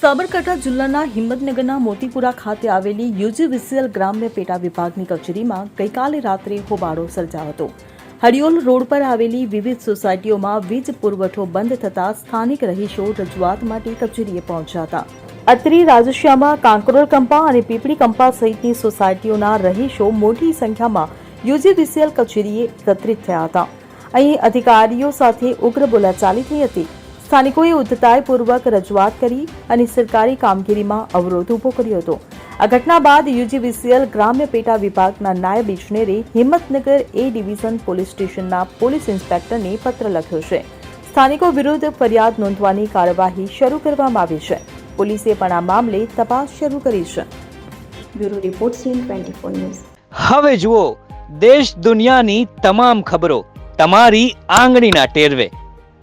સાબરકાંઠા જિલ્લાના હિંમતનગરના મોતીપુરા ખાતે આવેલી યુજીવીસીએલ ગ્રામ્ય પેટા વિભાગની કચેરીમાં ગઈકાલે રાત્રે હોબાળો સર્જાયો હતો. હરિયોલ રોડ પર આવેલી વિવિધ સોસાયટીઓમાં વીજ પુરવઠો બંધ થતાં સ્થાનિક રહીશો રજૂઆત માટે કચેરીએ પહોંચ્યા હતા. અત્રી રાજશ્યામાં, કાંકરોલ કંપા અને પીપળી કંપા સહિતની સોસાયટીઓના રહીશો મોટી સંખ્યામાં યુજીવીસીએલ કચેરીએ એકત્રિત થયા હતા. અહીં અધિકારીઓ સાથે ઉગ્ર બોલાચાલી થઈ હતી. સ્થાનિકોએ ઉદ્ધતાઈપૂર્વક રજૂઆત કરી અને સરકારી કામગીરીમાં અવરોધ ઊભો કર્યો હતો. આ ઘટના બાદ યુજીવીસીએલ ગ્રામ્ય પેટા વિભાગના નાયબ ઇજનેરે હિંમતનગર એ ડિવિઝન પોલીસ સ્ટેશનના પોલીસ ઇન્સ્પેક્ટરને પત્ર લખ્યો છે. સ્થાનિકો વિરુદ્ધ ફરિયાદ નોંધવાની કાર્યવાહી શરૂ કરવામાં આવી છે. પોલીસે પણ આ મામલે તપાસ શરૂ કરી છે. બ્યુરો રિપોર્ટ સીન ટ્વેન્ટી ફોર ન્યૂઝ. હવે જુઓ દેશ દુનિયાની તમામ ખબરો તમારી આંગળીના ટેરવે.